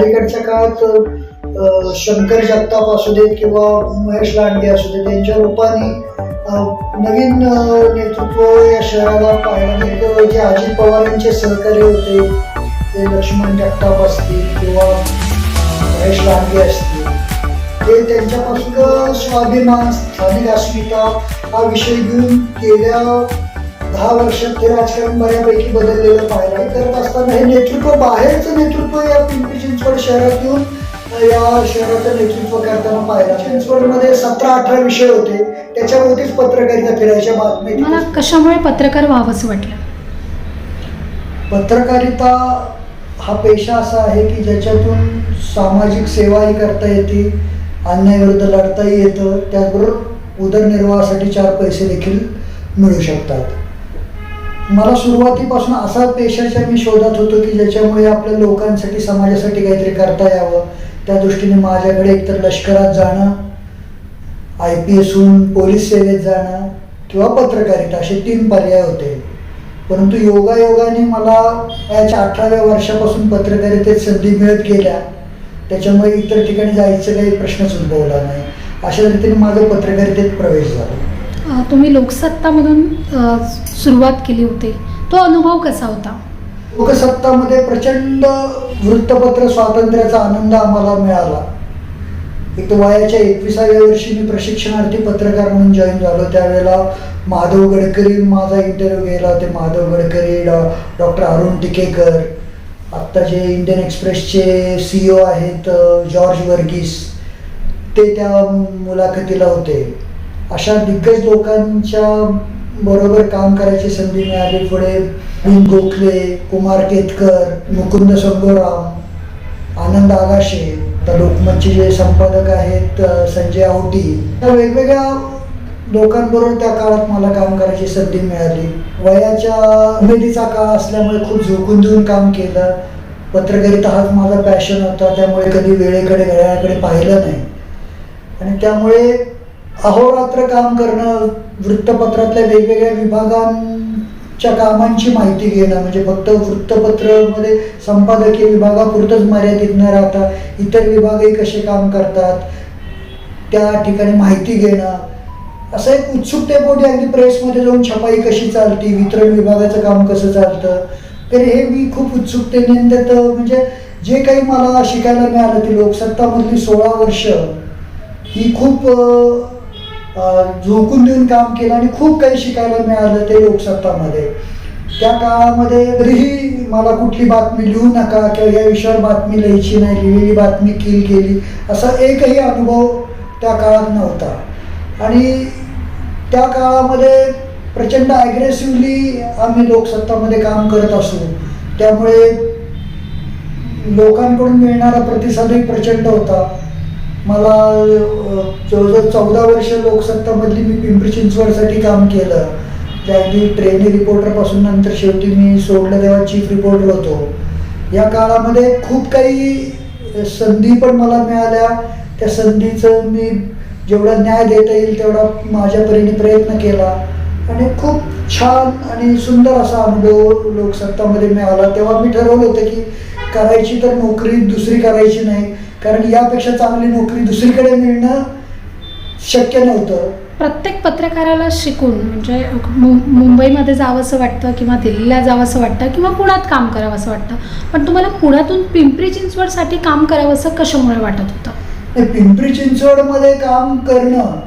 अलीकडच्या काळात शंकर जगताप असू देत किंवा महेश लांडगे असू देत यांच्या रूपाने नवीन नेतृत्व या शहराला पाहायला मिळतं. जे अजित पवार यांचे सहकारी होते ते लक्ष्मण जगताप असतील किंवा महेश लांडगे असतील ते त्यांच्यापासून स्वाभिमान स्थानिक अस्मिता हा विषय घेऊन गेल्या दहा वर्षात ते राजकारण बऱ्यापैकी बदललेलं पाहायला करत असताना हे नेतृत्व बाहेरचं नेतृत्व या पिंपरी चिंचवड शहरात येऊन या शहराचं नेतृत्व करताना पाहिलं. चिंचवडमध्ये सतरा अठरा विषय होते. त्याच्यावरतीच पत्रकारिता फिरायच्या बातम्या मला कशामुळे पत्रकार व्हावंसं वाटलं? पत्रकारिता हा पेशा असा आहे की ज्याच्यातून सामाजिक सेवाही करता येते अन्यायाविरुद्ध लढताही येतं. त्याचबरोबर उदरनिर्वाहासाठी चार पैसे देखील मिळू शकतात. मला सुरुवातीपासून असा पेशाच्या मी शोधात होतो की ज्याच्यामुळे आपल्या लोकांसाठी समाजासाठी काहीतरी करता यावं. त्या दृष्टीने माझ्याकडे एकतर लष्करात जाणं आय पी एसहून पोलीस सेवेत जाणं किंवा पत्रकारिता असे तीन पर्याय होते. परंतु योगायोगाने मला याच्या अठराव्या वर्षापासून पत्रकारितेत संधी मिळत गेल्या. त्याच्यामुळे इतर ठिकाणी जायचं काही प्रश्नच उद्भवला नाही. अशा रीतीने माझं पत्रकारितेत प्रवेश झाला. तुम्ही लोकसत्तामधून सुरुवात केली होती. तो अनुभव कसा होता? लोकसत्तामध्ये प्रचंड वृत्तपत्र स्वातंत्र्याचा आनंद आम्हाला मिळाला. एक तर वयाच्या एकविसाव्या वर्षी मी प्रशिक्षणार्थी पत्रकार म्हणून जॉईन झालो. त्यावेळेला माधव गडकरी माझा इंटरव्ह्यू गेला. होते माधव गडकरी डॉ डॉक्टर अरुण टिकेकर आत्ता जे इंडियन एक्सप्रेसचे सीईओ आहेत जॉर्ज वर्गीस ते त्या मुलाखतीला होते. अशा दिग्गज लोकांच्या बरोबर काम करायची संधी मिळाली. पुढे भीम गोखले कुमार केतकर मुकुंद संगोराम आनंद आगाशे तर लोकमतचे जे संपादक आहेत संजय आवटी त्या वेगवेगळ्या लोकांबरोबर त्या काळात मला काम करायची संधी मिळाली. वयाच्या उमेदीचा काळ असल्यामुळे खूप झोकून देऊन काम केलं. पत्रकारिता हाच माझा पॅशन होता त्यामुळे कधी वेळेकडे घड्याळाकडे पाहिलं नाही. आणि त्यामुळे अहोरात्र काम करणं वृत्तपत्रातल्या वेगवेगळ्या विभागांच्या कामांची माहिती घेणं म्हणजे फक्त वृत्तपत्रामध्ये संपादकीय विभागापुरतंच मर्यादित न राहता इतर विभागही कसे काम करतात त्या ठिकाणी माहिती घेणं असं एक उत्सुकतेपोटी अगदी प्रेसमध्ये जाऊन छपाई कशी चालती वितरण विभागाचं काम कसं चालतं तर हे मी खूप उत्सुकतेने आणि म्हणजे जे काही मला शिकायला मिळालं ती लोकसत्तामधली सोळा वर्ष ही खूप झोकून देऊन काम केलं आणि खूप काही शिकायला मिळालं ते लोकसत्तामध्ये. त्या काळामध्ये कधीही मला कुठली बातमी लिहू नका किंवा या विषयावर बातमी लिहायची नाही लिहिलेली बातमी किल केली असा एकही अनुभव त्या काळात नव्हता. आणि त्या काळामध्ये प्रचंड ॲग्रेसिव्हली आम्ही लोकसत्तामध्ये काम करत असू. त्यामुळे लोकांकडून मिळणारा प्रतिसादही प्रचंड होता. मला जवळजवळ चौदा वर्ष लोकसत्तामधली मी पिंपरी चिंचवडसाठी काम केलं. त्या अगदी ट्रेनी रिपोर्टरपासून नंतर शेवटी मी सोडलं तेव्हा चीफ रिपोर्टर होतो. या काळामध्ये खूप काही संधी पण मला मिळाल्या. त्या संधीचं मी जेवढा न्याय देता येईल तेवढा माझ्या परीने प्रयत्न केला. आणि खूप छान आणि सुंदर असा अनुभव लोकसत्तामध्ये मिळाला. तेव्हा मी ठरवलं होतं की करायची तर नोकरी दुसरी करायची नाही. कारण यापेक्षा चांगली नोकरी दुसरीकडे मिळणं शक्य नव्हतं. प्रत्येक पत्रकाराला शिकून म्हणजे मुंबईमध्ये जावंसं वाटतं किंवा दिल्लीला जावंसं वाटतं किंवा पुण्यात काम करावंसं वाटतं पण तुम्हाला पुण्यातून पिंपरी चिंचवडसाठी काम करावंसं कशामुळे वाटत होतं? पिंपरी चिंचवडमध्ये काम करणं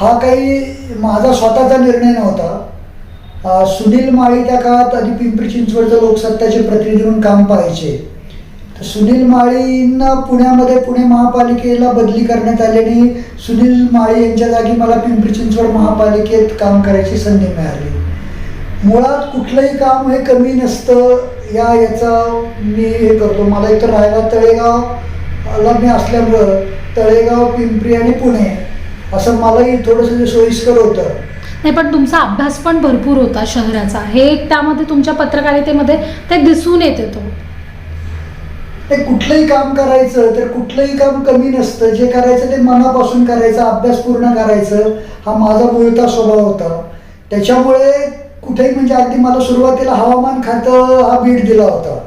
हा काही माझा स्वतःचा निर्णय नव्हता. सुनील माळी त्या काळात आधी पिंपरी चिंचवडचं लोकसत्ताचे प्रतिनिधी म्हणून काम पाहायचे. तर सुनील माळींना पुण्यामध्ये पुणे महापालिकेला बदली करण्यात आल्याने सुनील माळी यांच्या जागी मला पिंपरी चिंचवड महापालिकेत काम करायची संधी मिळाली. मुळात कुठलंही काम हे कमी नसतं. या याचा मी हे करतो. मला इथं राहायला तळेगावला मी असल्यामुळं तळेगाव पिंपरी आणि पुणे असं मलाही थोडंसं सोयीस्कर होतं. नाही पण तुमचा अभ्यास पण भरपूर होता शहराचा. हे एक त्यामध्ये तुमच्या पत्रकारितेमध्ये ते दिसून येते तो ते कुठलंही काम करायचं तर कुठलंही काम कमी नसतं. जे करायचं ते मनापासून करायचं अभ्यास पूर्ण करायचं. हा माझा मूळता स्वभाव होता. त्याच्यामुळे कुठेही म्हणजे अगदी मला सुरुवातीला हवामान खातं हा बीड दिला होता.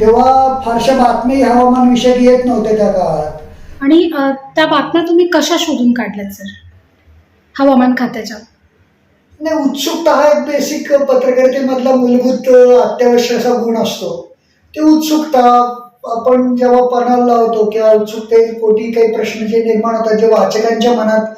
तेव्हा फारशा बातमी हवामान विषयक येत नव्हत्या त्या काळात. आणि त्या बातम्या तुम्ही कशा शोधून काढल्यात सर? हवामान खात्याच्या? नाही उत्सुकता हा एक बेसिक पत्रकारितेमधला मूलभूत अत्यावश्यक असा गुण असतो. ती उत्सुकता आपण जेव्हा पणाला लावतो किंवा उत्सुकतेपोटी काही प्रश्न जे निर्माण होतात जे वाचकांच्या मनात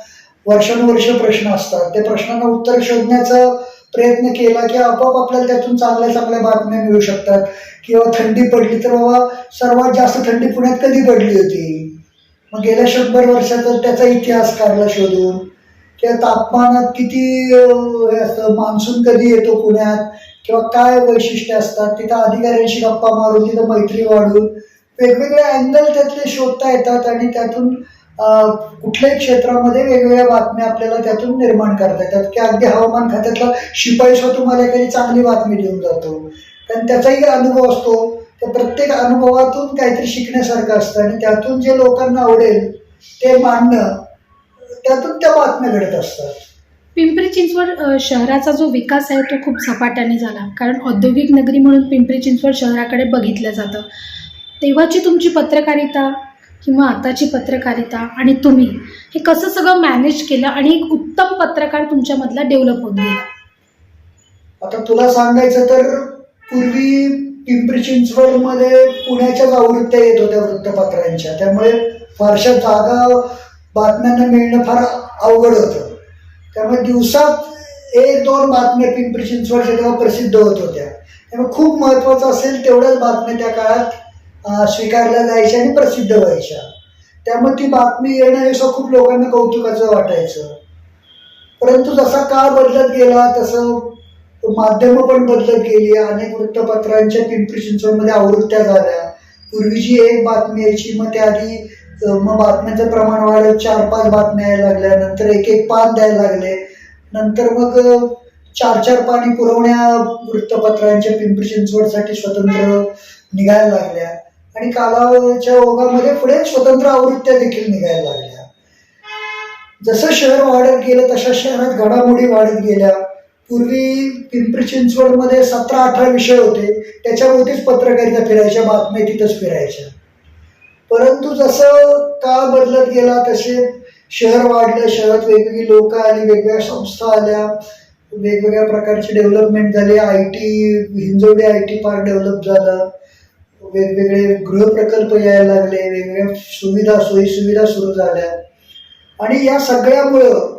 वर्षानुवर्ष प्रश्न असतात त्या प्रश्नांना उत्तर शोधण्याचा प्रयत्न केला की आपोआप आपल्याला त्यातून चांगल्या चांगल्या बातम्या मिळू शकतात. किंवा थंडी पडली तर बाबा सर्वात जास्त थंडी पुण्यात कधी पडली होती? मग गेल्या शंभर वर्षाचा त्याचा इतिहास काढला शोधून. किंवा तापमानात किती हे असतं मान्सून कधी येतो पुण्यात? किंवा काय वैशिष्ट्य असतात तिथं अधिकाऱ्यांशी गप्पा मारून तिथं मैत्री वाढून वेगवेगळे अँगल त्यातले शोधता येतात आणि त्यातून कुठल्याही क्षेत्रामध्ये वेगवेगळ्या बातम्या आपल्याला त्यातून निर्माण करता येतात. की अगदी हवामान खात्यातला शिपाई सुद्धा तुम्हाला एखादी चांगली बातमी देऊन जातो. कारण त्याचाही अनुभव असतो. तर प्रत्येक अनुभवातून काहीतरी शिकण्यासारखं असतं आणि त्यातून जे लोकांना आवडेल ते मांडणं त्यातून त्या बातम्या घडत असतात. पिंपरी चिंचवड शहराचा जो विकास आहे तो खूप झपाट्याने झाला. कारण औद्योगिक नगरी म्हणून पिंपरी चिंचवड शहराकडे बघितलं जातं. तेव्हाची तुमची पत्रकारिता किंवा आताची पत्रकारिता आणि तुम्ही हे कसं सगळं मॅनेज केलं आणि एक उत्तम पत्रकार तुमच्यामधला डेव्हलप होत गेला? आता तुला सांगायचं तर पूर्वी पिंपरी चिंचवडमध्ये पुण्याच्याच आवृत्त्या येत होत्या वृत्तपत्रांच्या. त्यामुळे फारशा जागा बातम्यांना मिळणं फार अवघड होतं. त्यामुळे दिवसात एक दोन बातम्या पिंपरी चिंचवडच्या तेव्हा प्रसिद्ध होत होत्या. त्यामुळे खूप महत्त्वाचं असेल तेवढ्याच बातम्या त्या काळात स्वीकारल्या जायच्या आणि प्रसिद्ध व्हायच्या. त्यामुळे ती बातमी येणं हे खूप लोकांना कौतुकाचं वाटायचं. परंतु जसा काळ बदलत गेला तसं माध्यमं पण बदलत गेली अनेक वृत्तपत्रांच्या पिंपरी चिंचवडमध्ये आवृत्त्या झाल्या. पूर्वीची एक बातमी यायची मग त्याआधी मग बातम्यांचं प्रमाण वाढत चार पाच बातम्या यायला लागल्या नंतर एक एक पान द्यायला लागले. नंतर मग चार चार पाणी पुरवण्या वृत्तपत्रांच्या पिंपरी चिंचवडसाठी स्वतंत्र निघायला लागल्या. आणि कालावधीच्या ओघामध्ये पुढे स्वतंत्र आवृत्त्या देखील निघायला लागल्या. जसं शहर वाढत गेलं तशा शहरात घडामोडी वाढत गेल्या. पूर्वी पिंपरी चिंचवडमध्ये सतरा अठरा विषय होते. त्याच्याभोवतीच पत्रकारिता फिरायच्या बातम्या तिथंच फिरायच्या. परंतु जसं काळ बदलत गेला तसे शहर वाढलं शहरात वेगवेगळी लोक आली वेगवेगळ्या संस्था आल्या वेगवेगळ्या प्रकारची डेव्हलपमेंट झाली. I T Hinjewadi I T park develop झालं. वेगवेगळे गृहप्रकल्प यायला लागले वेगवेगळ्या सुविधा सोयी सुविधा सुरू झाल्या. आणि या सगळ्यामुळं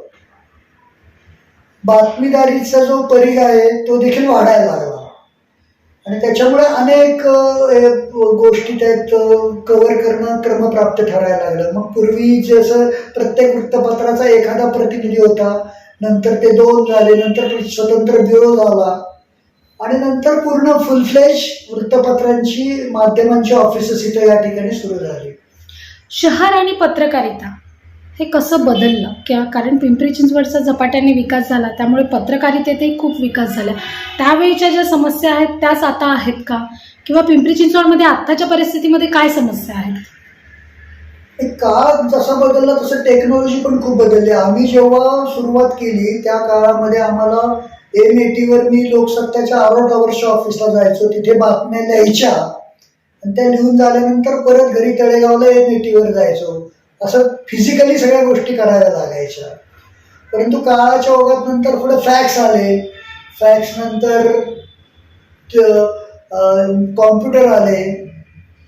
बातमीदारीचा जो परिघ आहे तो देखील वाढायला लागला. आणि त्याच्यामुळे अनेक गोष्टी त्यात कव्हर करणं क्रमप्राप्त ठरायला लागलं. मग पूर्वी जसं प्रत्येक वृत्तपत्राचा एखादा प्रतिनिधी होता नंतर ते दोन झाले नंतर स्वतंत्र ब्युरो झाला. आणि नंतर पूर्ण फुलफ्लेश वृत्तपत्रांची माध्यमांची ऑफिसेस इथं या ठिकाणी सुरू झाली. शहर आणि पत्रकारिता. हे कसं बदललं? किंवा कारण पिंपरी चिंचवडचा झपाट्याने विकास झाला त्यामुळे पत्रकारितेतही खूप विकास झाला. त्यावेळीच्या ज्या समस्या आहेत त्याच आता आहेत का? किंवा पिंपरी चिंचवडमध्ये आत्ताच्या परिस्थितीमध्ये काय समस्या आहेत? का काळ जसा बदलला तसं टेक्नॉलॉजी पण खूप बदलली. आम्ही जेव्हा सुरुवात केली त्या काळामध्ये आम्हाला एम एटीवर मी लोकसत्ताच्या आरो टॉवरच्या ऑफिसला जायचो. तिथे बातम्या लिहायच्या. आणि त्या लिहून झाल्यानंतर परत घरी तळेगावला एम एटीवर जायचो. असं फिजिकली सगळ्या गोष्टी करायला लागायच्या. परंतु काळाच्या ओघात नंतर पुढे फॅक्स आले. फॅक्स नंतर कॉम्प्युटर आले.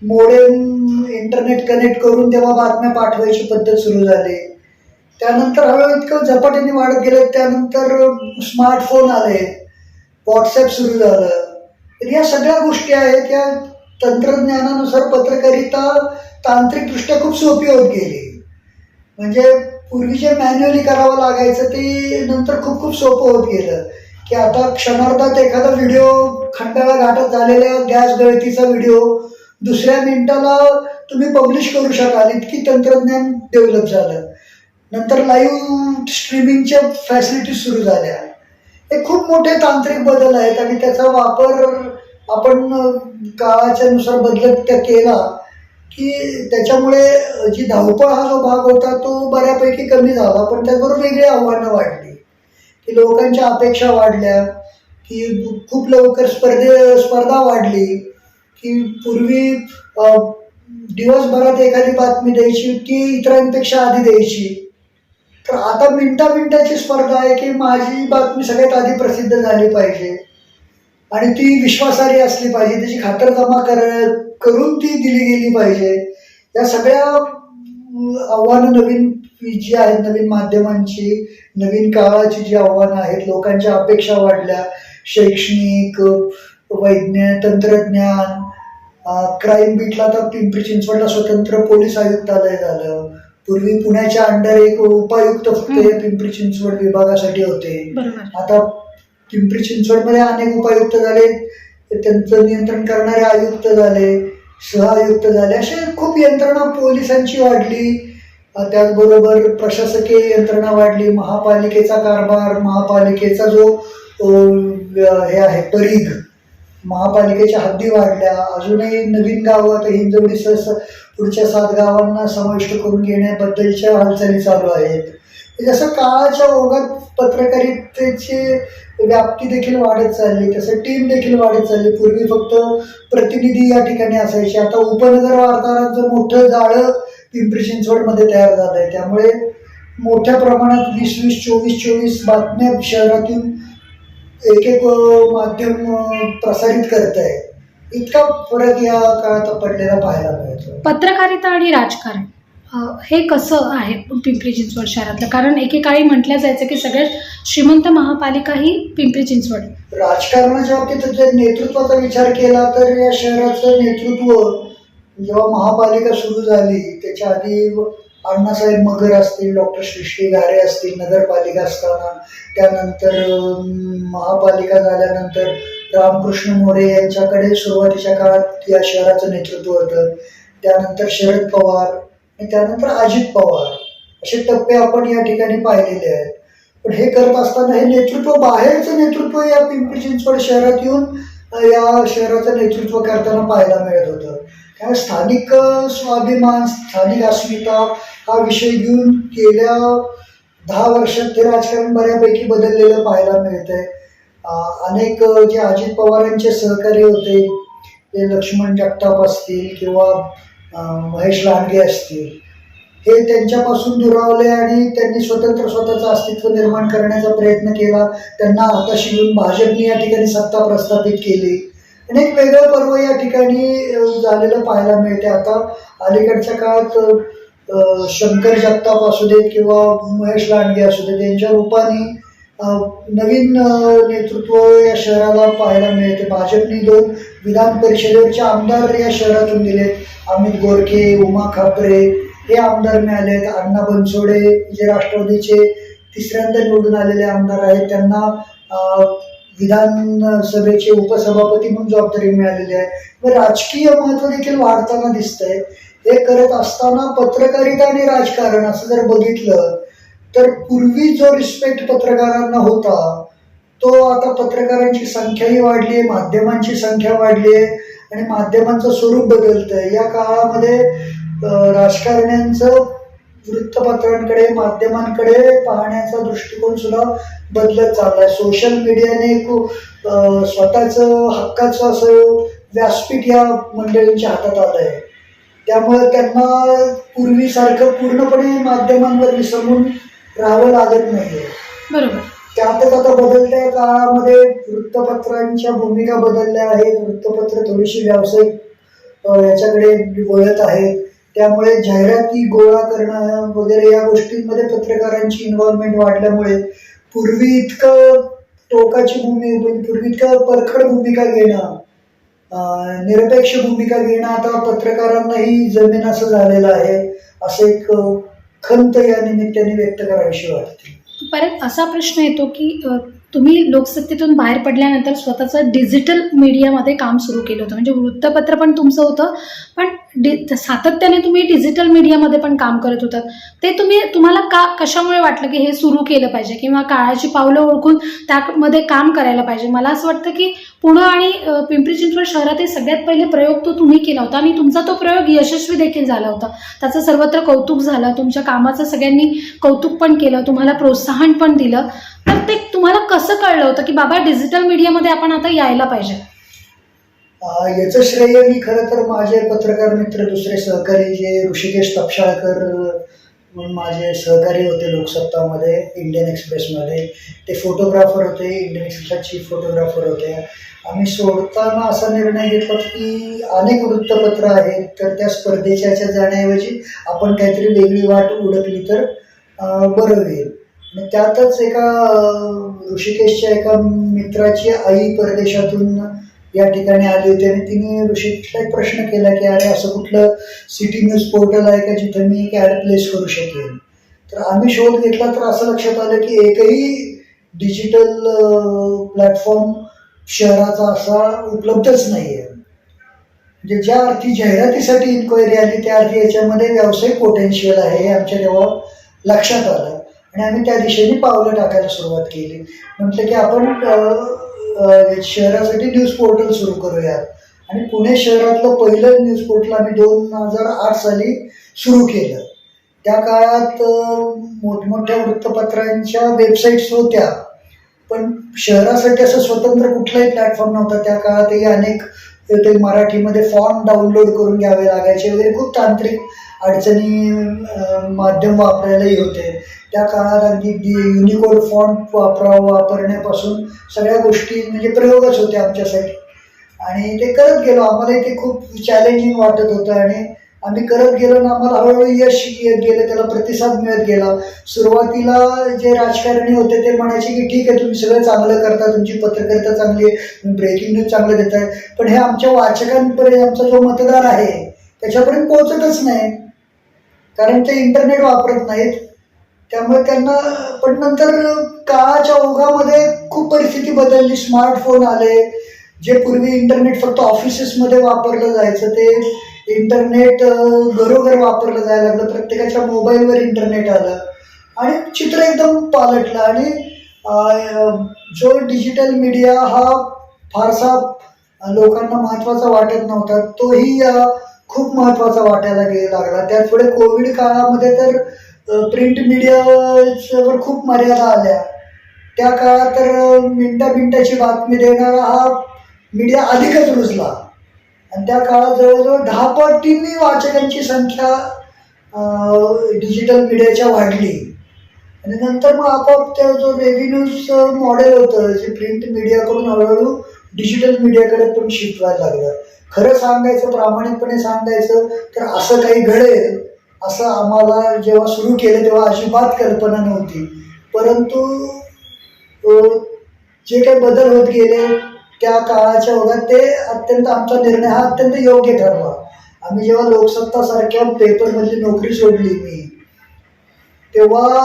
मोडेम इंटरनेट कनेक्ट करून तेव्हा बातम्या पाठवायची पद्धत सुरू झाली. त्यानंतर हळूहळू इतकं झपाट्याने वाढत गेलं त्यानंतर स्मार्टफोन आले. व्हॉट्सॲप सुरू झालं. तर या सगळ्या गोष्टी आहेत. या तंत्रज्ञानानुसार पत्रकारिता तांत्रिकदृष्ट्या खूप सोपी होत गेली. म्हणजे पूर्वी जे मॅन्युअली करावं लागायचं ते नंतर खूप खूप सोपं होत गेलं. की आता क्षणार्धात एखादा व्हिडिओ खंडाळा घाटात झालेल्या गॅस गळतीचा व्हिडिओ दुसऱ्या मिनिटाला तुम्ही पब्लिश करू शकाल. इतकी तंत्रज्ञान डेव्हलप झालं. नंतर लाईव्ह स्ट्रीमिंगच्या फॅसिलिटी सुरू झाल्या. हे खूप मोठे तांत्रिक बदल आहेत आणि त्याचा वापर आपण काळाच्या नुसार बदलत त्या केला. की त्याच्यामुळे जी धावपळ हा जो भाग होता तो बऱ्यापैकी कमी झाला. पण त्याबरोबर वेगळी आव्हानं वाढली. की लोकांच्या अपेक्षा वाढल्या की खूप लवकर स्पर्धे स्पर्धा वाढली की पूर्वी दिवसभरात एखादी बातमी द्यायची ती इतरांपेक्षा आधी द्यायची. तर आता मिनटा मिनटाची स्पर्धा आहे की माझी बातमी सगळ्यात आधी प्रसिद्ध झाली पाहिजे. आणि ती विश्वासार्ह असली पाहिजे त्याची खातरजमा कर करून ती दिली गेली पाहिजे. या सगळ्या आव्हानं नवीन जी आहेत नवीन माध्यमांची नवीन काळाची जी आव्हानं आहेत लोकांच्या अपेक्षा वाढल्या. शैक्षणिक वैज्ञान तंत्रज्ञान क्राईम बीटला तर पिंपरी चिंचवडला स्वतंत्र पोलीस आयुक्तालय झालं. पूर्वी पुण्याच्या अंडर एक उपायुक्त फक्त हे पिंपरी चिंचवड विभागासाठी होते. आता पिंपरी चिंचवडमध्ये अनेक उपायुक्त झाले त्यांचं नियंत्रण करणारे आयुक्त झाले सहआयुक्त झाले असे खूप यंत्रणा पोलिसांची वाढली. त्याचबरोबर प्रशासकीय यंत्रणा वाढली महापालिकेचा कारभार महापालिकेचा जो हे आहे परीघ महापालिकेच्या हद्दी वाढल्या. अजूनही नवीन गावात हिंजवडी हिंजवडीसह पुढच्या सात गावांना समाविष्ट करून घेण्याबद्दलच्या हालचाली चालू आहेत. म्हणजे जसं काळाच्या ओघात पत्रकारितेची व्याप्ती देखील वाढत चालली तसं टीम देखील वाढत चालली. पूर्वी फक्त प्रतिनिधी या ठिकाणी असायचे. आता उपनगर वार्ताहरांचं मोठं जाळं पिंपरी चिंचवडमध्ये तयार झालं आहे त्यामुळे मोठ्या प्रमाणात वीस वीस चोवीस चोवीस बातम्या शहरातून एक एक माध्यम प्रसारित करत आहे. इतका फरक या काळात पडलेला पाहायला मिळतो पत्रकारिता आणि राजकारण. हे कसं आहे पिंपरी चिंचवड शहरातलं? कारण एकेकाळी म्हटलं जायचं की सगळ्यात श्रीमंत महापालिका ही पिंपरी चिंचवड. राजकारणाच्या बाबतीत जर नेतृत्वाचा विचार केला तर या शहराचं नेतृत्व जेव्हा महापालिका सुरू झाली त्याच्या आधी अण्णासाहेब मगर असतील डॉक्टर सृष्टी घारे असतील नगरपालिका असताना त्यानंतर महापालिका झाल्यानंतर रामकृष्ण मोरे यांच्याकडे सुरुवातीच्या काळात या शहराचं नेतृत्व होतं. त्यानंतर शरद पवार आणि त्यानंतर अजित पवार. असे टप्पे आपण या ठिकाणी पाहिलेले आहेत. पण हे करत असताना हे नेतृत्व बाहेरचं नेतृत्व या पिंपरी चिंचवड शहरात येऊन या शहराचं नेतृत्व करताना पाहायला मिळत होतं. त्यामुळे स्थानिक स्वाभिमान स्थानिक अस्मिता हा विषय घेऊन गेल्या दहा वर्षात ते राजकारण बऱ्यापैकी बदललेलं पाहायला मिळत आहे अनेक जे अजित पवारांचे सहकारी होते ते लक्ष्मण जगताप असतील किंवा महेश लांडगे असतील. हे त्यांच्यापासून दुरावले आणि त्यांनी स्वतंत्र स्वतःचं अस्तित्व निर्माण करण्याचा प्रयत्न केला. त्यांना हाताशी घेऊन भाजपने या ठिकाणी सत्ता प्रस्थापित केली. आणि एक वेगळं पर्व या ठिकाणी झालेलं पाहायला मिळते. आता अलीकडच्या काळात शंकर जगताप असू देत किंवा महेश लांडगे असू देत यांच्या रूपाने नवीन नेतृत्व या शहराला पाहायला मिळते. भाजपने दोन विधान परिषदेचे आमदार या शहरातून दिलेत अमित गोरखे उमा खापरे हे आमदार मिळालेत अण्णा बनसोडे जे राष्ट्रवादीचे तिसऱ्यांदा निवडून आलेले आमदार आहेत. त्यांना विधानसभेचे उपसभापती म्हणून जबाबदारी मिळालेली आहे. व राजकीय महत्त्व देखील वाढताना दिसतंय. हे करत असताना पत्रकारिता आणि राजकारण असं जर बघितलं तर पूर्वी जो रिस्पेक्ट पत्रकारांना होता तो आता पत्रकारांची संख्याही वाढली आहे माध्यमांची संख्या वाढली आहे आणि माध्यमांचं स्वरूप बदलतंय. या काळामध्ये राजकारण्यांचं वृत्तपत्रांकडे माध्यमांकडे पाहण्याचा दृष्टिकोन सुद्धा बदलत चाललाय. सोशल मीडियाने एक अ, स्वतःचं हक्काचं असं व्यासपीठ या मंडळींच्या हातात आलं आहे त्यामुळे त्यांना पूर्वीसारखं पूर्णपणे माध्यमांवर विसरून राहावं लागत नाहीये. बरोबर. त्यातच आता बदलत्या काळामध्ये वृत्तपत्रांच्या भूमिका बदलल्या आहेत. वृत्तपत्र थोडीशी व्यावसायिक याच्याकडे वळत आहेत त्यामुळे जाहिराती गोळा करणं वगैरे या गोष्टींमध्ये पत्रकारांची इन्व्हॉल्वमेंट वाढल्यामुळे पूर्वी इतकं टोकाची भूमिका पूर्वी इतकं परखड भूमिका घेणं निरपेक्ष भूमिका घेणं आता पत्रकारांनाही जमीन असं झालेलं आहे. असं एक खंत या निमित्ताने व्यक्त करावीशी वाटते. परत असा प्रश्न येतो की तुम्ही लोकसत्तेतून बाहेर पडल्यानंतर स्वतःचं डिजिटल मीडियामध्ये काम सुरू केलं होतं. म्हणजे वृत्तपत्र पण तुमचं होतं पण डि सातत्याने तुम्ही डिजिटल मीडियामध्ये पण काम करत होतात. ते तुम्ही तुम्हाला का कशामुळे वाटलं की हे सुरू केलं पाहिजे? किंवा काळाची पावलं ओळखून त्यामध्ये काम करायला पाहिजे? मला असं वाटतं की पुणे आणि पिंपरी चिंचवड शहरात हे सगळ्यात पहिले प्रयोग तो तुम्ही केला होता. आणि तुमचा तो प्रयोग यशस्वी देखील झाला होता. त्याचं सर्वत्र कौतुक झालं. तुमच्या कामाचं सगळ्यांनी कौतुक पण केलं. तुम्हाला प्रोत्साहन पण दिलं. तर ते तुम्हाला कसं कळलं होतं की बाबा डिजिटल मीडियामध्ये आपण आता यायला पाहिजे? याचं श्रेय मी खरं तर माझे पत्रकार मित्र दुसरे सहकारी जे ऋषिकेश तपशाळकर म्हणून माझे सहकारी होते लोकसत्तामध्ये इंडियन एक्सप्रेसमध्ये ते फोटोग्राफर होते इंडियन एक्सप्रेसच्या चीफ फोटोग्राफर होते. आम्ही सोडताना असा निर्णय घेतला की अनेक वृत्तपत्र आहेत तर त्या स्पर्धेच्या जाण्याऐवजी आपण काहीतरी वेगळी वाट उडकली तर बरं होईल. आणि त्यातच एका ऋषिकेशच्या एका मित्राची आई परदेशातून या ठिकाणी आली होती आणि तिने ऋषिकेशला एक प्रश्न केला की अरे असं कुठलं सिटी न्यूज पोर्टल आहे का जिथं मी एक ॲड प्लेस करू शकेन? तर आम्ही शोध घेतला तर असं लक्षात आलं की एकही डिजिटल प्लॅटफॉर्म शहराचा असा उपलब्धच नाही आहे म्हणजे ज्या अर्थी जाहिरातीसाठी इन्क्वायरी आली त्या अर्थी याच्यामध्ये व्यावसायिक पोटेन्शियल आहे हे आमच्या जेव्हा लक्षात आलं. आणि आम्ही त्या दिशेने पावलं टाकायला सुरुवात केली. म्हटलं की आपण शहरासाठी न्यूज पोर्टल सुरू करूयात. आणि पुणे शहरातलं पहिलं न्यूज पोर्टल आम्ही दोन हजार आठ साली सुरू केलं. त्या काळात मोठमोठ्या वृत्तपत्रांच्या वेबसाईट्स होत्या. पण शहरासाठी असं स्वतंत्र कुठलाही प्लॅटफॉर्म नव्हता. त्या काळातही अनेक ते मराठीमध्ये फॉर्म डाउनलोड करून घ्यावे लागायचे. वगैरे खूप तांत्रिक अडचणी माध्यम वापरायलाही होते. त्या काळात अगदी युनिकोड फॉन्ट वापरावं वापरण्यापासून सगळ्या गोष्टी म्हणजे प्रयोगच होते आमच्यासाठी आणि ते करत गेलो. आम्हालाही ते खूप चॅलेंजिंग वाटत होतं आणि आम्ही करत गेलो ना आम्हाला हळूहळू यश येत गेलं. त्याला प्रतिसाद मिळत गेला. सुरुवातीला जे राजकारणी होते ते म्हणायचे की ठीक आहे तुम्ही सगळं चांगलं करता. तुमची पत्रकारिता चांगली आहे. तुम्ही ब्रेकिंग न्यूज चांगलं देताय. पण हे आमच्या वाचकांपर्यंत आमचा जो मतदार आहे त्याच्यापर्यंत पोहोचतच नाही. कारण ते इंटरनेट वापरत नाहीत. त्यामुळे त्यांना पण नंतर काळाच्या ओघामध्ये खूप परिस्थिती बदलली. स्मार्टफोन आले. जे पूर्वी इंटरनेट फक्त ऑफिसेसमध्ये वापरलं जायचं ते इंटरनेट घरोघर वापरलं जायला लागलं. प्रत्येकाच्या मोबाईलवर इंटरनेट आलं. आणि चित्र एकदम पालटलं. आणि जो डिजिटल मीडिया हा फारसा लोकांना महत्त्वाचा वाटत नव्हता. तोही या खूप महत्त्वाचा वाटायला लागला. त्यात पुढे कोविड काळामध्ये तर प्रिंट मीडियावर खूप मर्यादा आल्या. त्या काळात तर मिनटा मिनटाची बातमी देणारा हा मीडिया अधिकच रुजला. आणि त्या काळात जवळजवळ दहा पटींनी वाचकांची संख्या डिजिटल मीडियाच्या वाढली. आणि नंतर मग आपोआप त्या जो रेव्हेन्यूज मॉडेल होतं जे प्रिंट मीडियाकडून हळूहळू डिजिटल मीडियाकडे पण शिफ्ट व्हायला लागलं. खरं सांगायचं प्रामाणिकपणे सांगायचं तर असं काही घडेल असं आम्हाला जेव्हा सुरू केलं तेव्हा अजिबात कल्पना नव्हती. परंतु जे काही बदल होत गेले त्या काळाच्या ओघात ते अत्यंत आमचा निर्णय हा अत्यंत योग्य ठरला. आम्ही जेव्हा लोकसत्ता सारख्या पेपरमधली नोकरी सोडली मी तेव्हा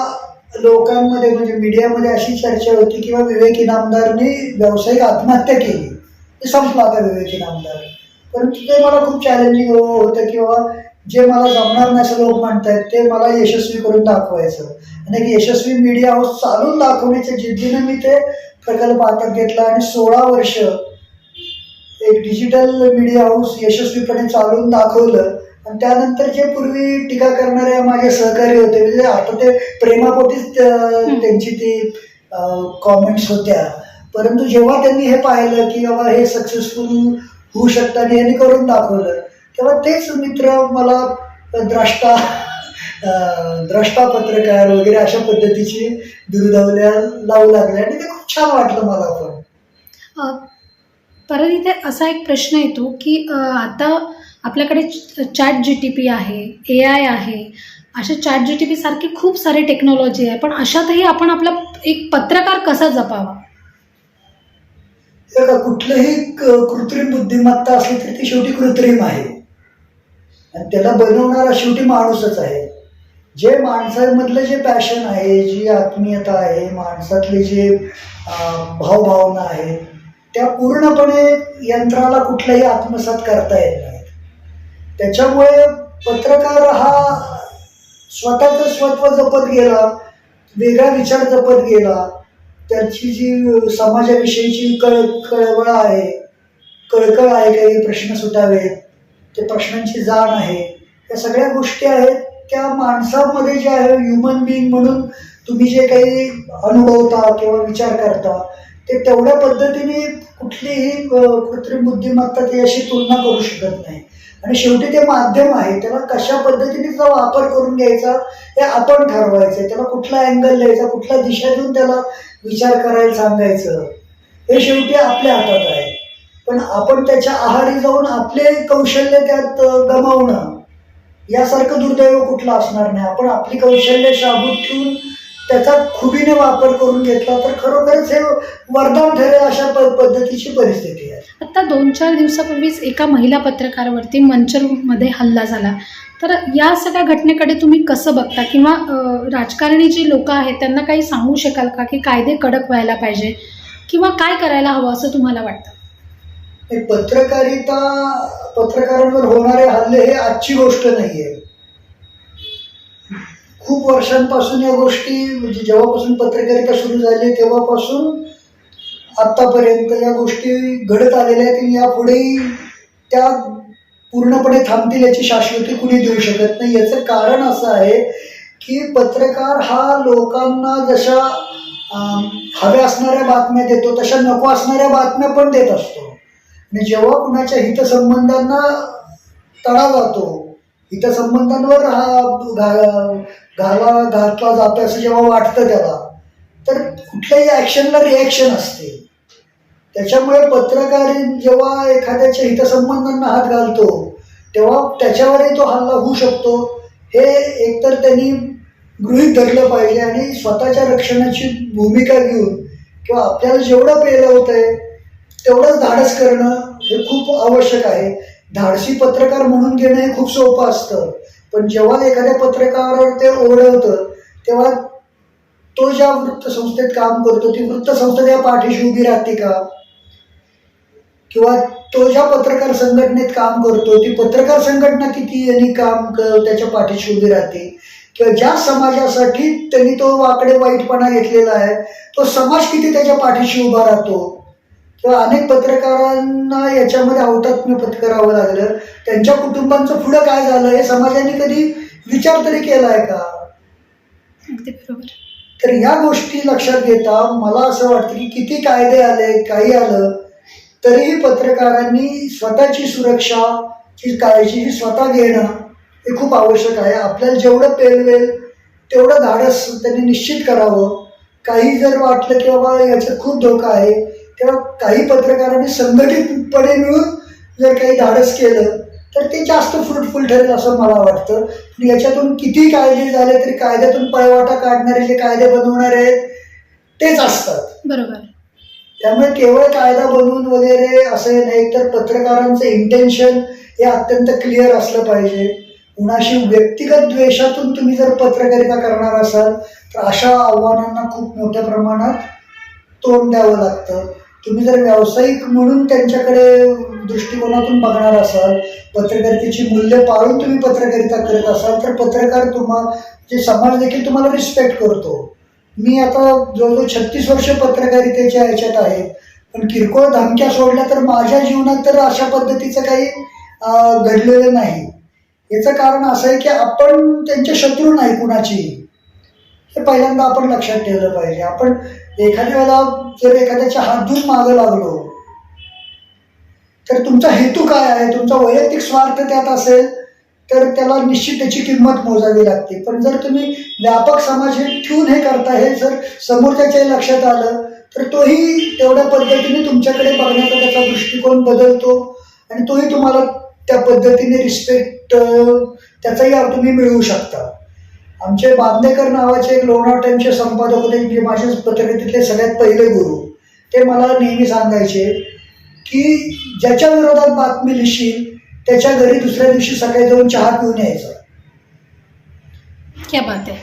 लोकांमध्ये म्हणजे मीडियामध्ये अशी चर्चा होती किंवा विवेक इनामदारने व्यावसायिक आत्महत्या केली. ते संपला आता विवेक इनामदार परंतु ते मला खूप चॅलेंजिंग हो, होतं किंवा जे मला जमणार नाही असं लोक म्हणतायत ते मला यशस्वी करून दाखवायचं. आणि एक यशस्वी मीडिया हाऊस चालून दाखवण्याच्या जिद्दीनं मी ते प्रकल्प हातात घेतला आणि सोळा वर्ष एक डिजिटल मीडिया हाऊस यशस्वीपणे चालून दाखवलं. आणि त्यानंतर जे पूर्वी टीका करणारे माझे सहकारी होते म्हणजे आता ते प्रेमापोटीच त्या- त्यांची ती कॉमेंट्स होत्या. परंतु जेव्हा त्यांनी हे पाहिलं की बाबा हे सक्सेसफुल होऊ शकतं आणि यांनी करून दाखवलं तेव्हा तेच मित्र मला द्रष्टा द्रष्टा पत्रकार वगैरे अशा पद्धतीची बिरुदावल्या लावू लागल्या आणि ते खूप छान वाटलं मला पण. परत इथे असा एक प्रश्न येतो की आता आपल्याकडे चॅट जी टी पी आहे ए आय आहे अशा चॅट जी टी पी सारखी खूप सारी टेक्नॉलॉजी आहे पण अशातही आपण आपला एक पत्रकार कसा जपावा? बघा, कुठलंही कृत्रिम बुद्धिमत्ता असली तरी ती शेवटी कृत्रिम आहे. आणि त्याला बनवणारा शेवटी माणूसच आहे. जे माणसामधलं जे पॅशन आहे जी आत्मीयता आहे माणसातले जे भावभावना आहेत त्या पूर्णपणे यंत्राला कुठलाही आत्मसात करता येत नाही. त्याच्यामुळे पत्रकार हा स्वतःचं स्वत्व जपत गेला वेगळा विचार जपत गेला. त्याची जी समाजाविषयीची कळ कळवळ आहे कळकळ आहे काही प्रश्न सुटावेत ते प्रश्नांची जाण आहे या सगळ्या गोष्टी आहेत. त्या माणसामध्ये जे आहे ह्युमन बिईंग म्हणून तुम्ही जे काही अनुभवता किंवा विचार करता ते तेवढ्या पद्धतीने कुठलीही कृत्रिम बुद्धिमत्ता त्याशी तुलना करू शकत नाही. आणि शेवटी ते माध्यम आहे. त्याला कशा पद्धतीने त्याचा वापर करून घ्यायचा हे आपण ठरवायचं. त्याला कुठला अँगल द्यायचा कुठला दिशा देऊन त्याला विचार करायला सांगायचं हे शेवटी आपल्या हातात आहे. पण आपण त्याच्या आहारी जाऊन आपले कौशल्य त्यात गमावणं यासारखं दुर्दैव कुठलं असणार नाही. आपण आपली कौशल्य शाबूत ठेवून त्याचा खुबीने वापर करून घेतला तर खरोखरच हे वरदान ठरेल अशा पद्धतीची परिस्थिती आहे. आता दोन चार दिवसापूर्वीच एका महिला पत्रकारावरती मंचरमध्ये हल्ला झाला. तर या सगळ्या घटनेकडे तुम्ही कसं बघता? किंवा राजकारणी जी लोक आहेत त्यांना काही सांगू शकाल का की कायदे कडक व्हायला पाहिजे? किंवा काय करायला हवं असं तुम्हाला वाटतं? पत्रकारिता पत्रकारांवर होणारे हल्ले हे आजची गोष्ट नाहीये. खूप वर्षांपासून या गोष्टी म्हणजे जेव्हापासून पत्रकारिता सुरू झाली तेव्हापासून आतापर्यंत या गोष्टी घडत आलेल्या आहेत आणि यापुढेही त्या पूर्णपणे थांबतील याची शाश्वती कुणी देऊ शकत नाही. याचं कारण असं आहे की पत्रकार हा लोकांना जशा हव्या असणाऱ्या बातम्या देतो तशा नको असणाऱ्या बातम्या पण देत असतो. आणि जेव्हा कुणाच्या हितसंबंधांना तडा जातो हितसंबंधांवर हा घाला घातला जातो असं जेव्हा वाटतं त्याला तर कुठल्याही ॲक्शनला रिॲक्शन असते. त्याच्यामुळे पत्रकार जेव्हा एखाद्याच्या हितसंबंधांना हात घालतो तेव्हा त्याच्यावरही तो हल्ला होऊ शकतो. हे एकतर त्यांनी गृहीत धरलं पाहिजे आणि स्वतःच्या रक्षणाची भूमिका घेऊन किंवा आपल्याला जेवढं पेलं होत आहे तेवढंच धाडस करणं हे खूप आवश्यक आहे. धाडसी पत्रकार म्हणून घेणं हे खूप सोपं असतं. पण जेव्हा एखाद्या पत्रकारावर ते ओढवतं तेव्हा तो ज्या वृत्तसंस्थेत काम करतो ती वृत्तसंस्था त्या पाठीशी उभी राहते का? किंवा तो ज्या पत्रकार संघटनेत काम करतो ती पत्रकार संघटना किती यांनी काम त्याच्या पाठीशी उभी राहते? किंवा ज्या समाजासाठी त्यांनी तो वाकडे वाईटपणा घेतलेला आहे तो समाज किती त्याच्या पाठीशी उभा राहतो? किंवा अनेक पत्रकारांना याच्यामध्ये अवतात्म्य पत्करावं लागलं. त्यांच्या कुटुंबांचं पुढं काय झालं हे समाजाने कधी विचार तरी केला आहे का? अगदी बरोबर. तर या गोष्टी लक्षात घेता मला असं वाटतं की किती कायदे आले काही आलं तरीही पत्रकारांनी स्वतःची सुरक्षा ची काळजी ही स्वतः घेणं हे खूप आवश्यक आहे. आपल्याला जेवढं पेलवेल तेवढं धाडस त्यांनी निश्चित करावं. काही जर वाटलं की बाबा याच्यात खूप धोका आहे तेव्हा काही पत्रकारांनी संघटितपणे मिळून जर काही धाडस केलं तर ते जास्त फ्रुटफुल ठरेल असं मला वाटतं. पण याच्यातून किती कायदे झाले तरी कायद्यातून पळवाटा काढणारे जे कायदे बनवणारे आहेत तेच असतात. बरोबर. त्यामुळे केवळ कायदा बनवून वगैरे असं नाही तर पत्रकारांचं इंटेन्शन हे अत्यंत क्लिअर असलं पाहिजे. कुणाशी व्यक्तिगत द्वेषातून तुम्ही जर पत्रकारिता करणार असाल तर अशा आव्हानांना खूप मोठ्या प्रमाणात तोंड द्यावं लागतं. तुम्ही जर व्यावसायिक म्हणून त्यांच्याकडे दृष्टिकोनातून बघणार असाल पत्रकारितेची मूल्य पाळून तुम्ही पत्रकारिता करत असाल तर पत्रकार तुम्हा जे समाज देखील तुम्हाला रिस्पेक्ट करतो. मी आता जवळजवळ छत्तीस वर्ष पत्रकारितेच्या ह्याच्यात आहे. पण किरकोळ धमक्या सोडल्या तर माझ्या जीवनात तर अशा पद्धतीचं काही घडलेलं नाही. याचं कारण असं आहे की आपण त्यांचे शत्रू नाही कुणाची हे पहिल्यांदा आपण लक्षात ठेवलं पाहिजे. आपण एखाद्या वेळेला जर एखाद्याच्या हात धुवून मागं लागलो तर तुमचा हेतू काय आहे? तुमचा वैयक्तिक स्वार्थ त्यात असेल तर त्याला निश्चित त्याची किंमत मोजावी लागते. पण जर तुम्ही व्यापक समाज हे ठेवून हे करता हे जर समोरच्याच्याही लक्षात आलं तर तोही तेवढ्या पद्धतीने तुमच्याकडे बघण्याचा त्याचा दृष्टिकोन बदलतो आणि तोही तुम्हाला त्या पद्धतीने रिस्पेक्ट त्याचाही तुम्ही मिळवू शकता. आमचे बांदेकर नावाचे एक लोणार टाईमचे संपादक होते जे माझ्या पत्रकारितेतले सगळ्यात पहिले गुरु. ते मला नेहमी सांगायचे की ज्याच्या विरोधात बातमी लिहिशील त्याच्या घरी दुसऱ्या दिवशी सकाळी जाऊन चहा पिऊन यायचं. क्या बात आहे.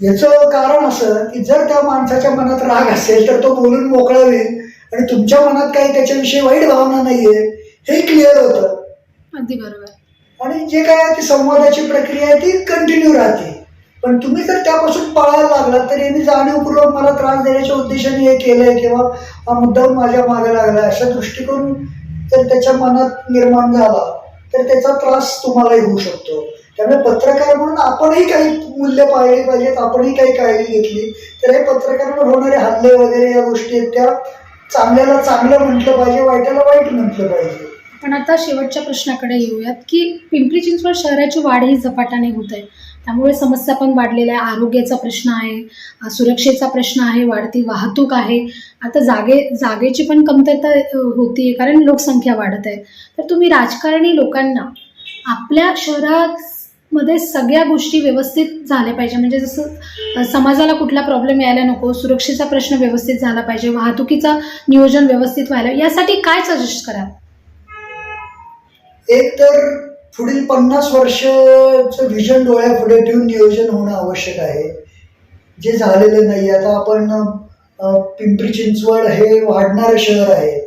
याचं कारण असं की जर त्या माणसाच्या मनात राग असेल तर तो बोलून मोकळा होईल आणि तुमच्या मनात काही त्याच्याविषयी वाईट भावना नाहीये हे क्लिअर होतं. अगदी बरोबर. आणि जे काय ती संवादाची प्रक्रिया आहे ती कंटिन्यू राहते. पण तुम्ही जर त्यापासून पळायला लागला तर यांनी जाणीवपूर्वक मला त्रास देण्याच्या उद्देशाने हे केलंय किंवा हा मुद्दा माझ्या मागे लागला. अशा दृष्टिकोन जर त्याच्या मनात निर्माण झाला तर त्याचा त्रास तुम्हालाही होऊ शकतो. त्यामुळे पत्रकार म्हणून आपणही काही मूल्य पाळली पाहिजेत आपणही काही काळजी घेतली. तर हे पत्रकारांवर होणारे हल्ले वगैरे या गोष्टी आहेत त्या चांगल्याला चांगलं म्हटलं पाहिजे वाईटाला वाईट म्हटलं पाहिजे. पण आता शेवटच्या प्रश्नाकडे येऊयात की पिंपरी चिंचवड शहराची वाढ ही झपाट्याने होत आहे. त्यामुळे समस्या पण वाढलेल्या आहे. आरोग्याचा प्रश्न आहे सुरक्षेचा प्रश्न आहे वाढती वाहतूक आहे. आता जागे जागेची पण कमतरता होती कारण लोकसंख्या वाढत आहे. तर तुम्ही राजकारणी लोकांना आपल्या शहरामध्ये सगळ्या गोष्टी व्यवस्थित झाल्या पाहिजे. म्हणजे जसं समाजाला कुठला प्रॉब्लेम यायला नको सुरक्षेचा प्रश्न व्यवस्थित झाला पाहिजे वाहतुकीचा नियोजन व्यवस्थित व्हायला. यासाठी काय सजेस्ट कराल? एक तर पुढील पन्नास वर्षाचं विजन डोळ्यापुढे ठेवून नियोजन होणं आवश्यक आहे. जे झालेलं नाही आता आपण पिंपरी चिंचवड हे वाढणारं शहर आहे.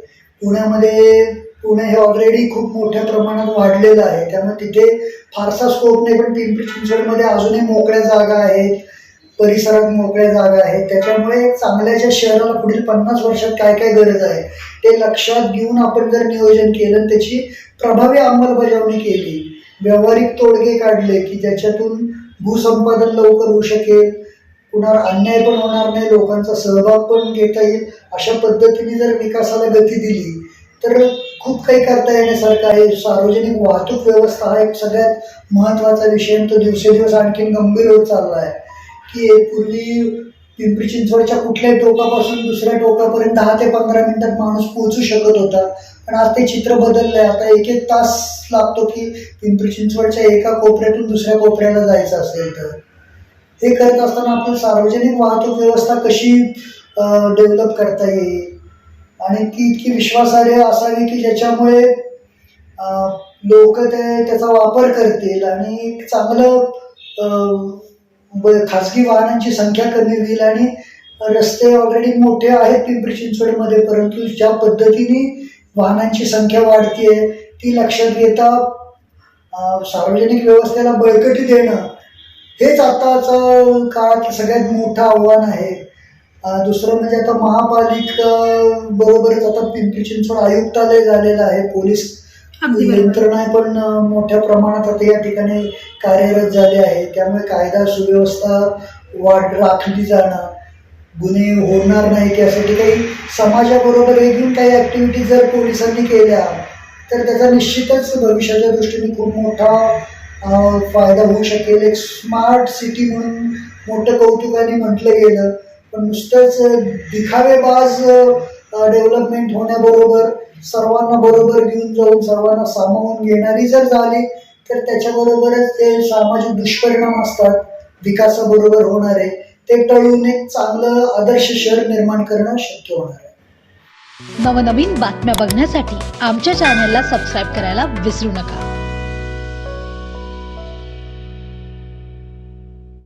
पुण्यामध्ये पुणे हे ऑलरेडी खूप मोठ्या प्रमाणात वाढलेलं आहे. त्यामुळे तिथे फारसा स्कोप नाही पण पिंपरी चिंचवडमध्ये अजूनही मोकळ्या जागा आहेत. परिसरात मोकळ्या जागा आहेत. त्याच्यामुळे एक चांगल्याच्या शहराला पुढील पन्नास वर्षात काय काय गरज आहे ते लक्षात घेऊन आपण जर नियोजन केलं त्याची प्रभावी अंमलबजावणी केली. व्यावहारिक तोडगे काढले की ज्याच्यातून भूसंपादन लवकर होऊ शकेल. कुणावर अन्याय पण होणार नाही लोकांचा सहभाग पण घेता येईल. अशा पद्धतीने जर विकासाला गती दिली तर खूप काही करता येण्यासारखं आहे. सार्वजनिक वाहतूक व्यवस्था हा एक सगळ्यात महत्त्वाचा विषय तो दिवसेदिवस आणखी गंभीर होत चालला आहे. की पूर्वी पिंपरी चिंचवडच्या कुठल्याही टोकापासून दुसऱ्या टोकापर्यंत दहा ते पंधरा मिनिटात माणूस पोहोचू शकत होता. पण आज ते चित्र बदललंय. आता एक एक तास लागतो की पिंपरी चिंचवडच्या एका कोपऱ्यातून दुसऱ्या कोपऱ्याला जायचं असेल तर हे करत असताना आपण सार्वजनिक वाहतूक व्यवस्था कशी डेव्हलप करता येईल? आणि ती इतकी विश्वासार्ह असावी की ज्याच्यामुळे लोक ते त्याचा वापर करतील आणि एक चांगलं खासगी ब- खाजगी वाहनांची संख्या कमी होईल आणि रस्ते ऑलरेडी मोठे आहेत पिंपरी चिंचवडमध्ये परंतु ज्या पद्धतीने वाहनांची संख्या वाढतीये ती लक्षात घेता सार्वजनिक व्यवस्थेला बळकटी देणं हेच आताचं काळात सगळ्यात मोठं आव्हान आहे. दुसरं म्हणजे आता महापालिका बरोबरच आता पिंपरी चिंचवड आयुक्तालय झालेलं आहे पोलीस यंत्रणा पण मोठ्या प्रमाणात आता या ठिकाणी कार्यरत झाले आहे. त्यामुळे कायदा सुव्यवस्था वाढ राखली जाणं गुन्हे होणार नाहीत यासाठी काही समाजाबरोबर घेऊन काही ॲक्टिव्हिटी जर पोलिसांनी केल्या तर त्याचा निश्चितच भविष्याच्या दृष्टीने खूप मोठा फायदा होऊ शकेल. एक स्मार्ट सिटी म्हणून मोठं कौतुकाने म्हटलं गेलं पण नुसतंच दिखावेबाज डेव्हलपमेंट होण्याबरोबर सर्वांना बरोबर घेऊन जाऊन सर्वांना सामावून घेणारी जर झाली तर त्याच्याबरोबरच ते सामाजिक दुष्परिणाम असतात विकासाबरोबर होणारे ते टळून एक चांगलं आदर्श शहर निर्माण करणं शक्य होणार आहे. नवनवीन बातम्या बघण्यासाठी आमच्या चॅनलला सबस्क्राईब करायला विसरू नका.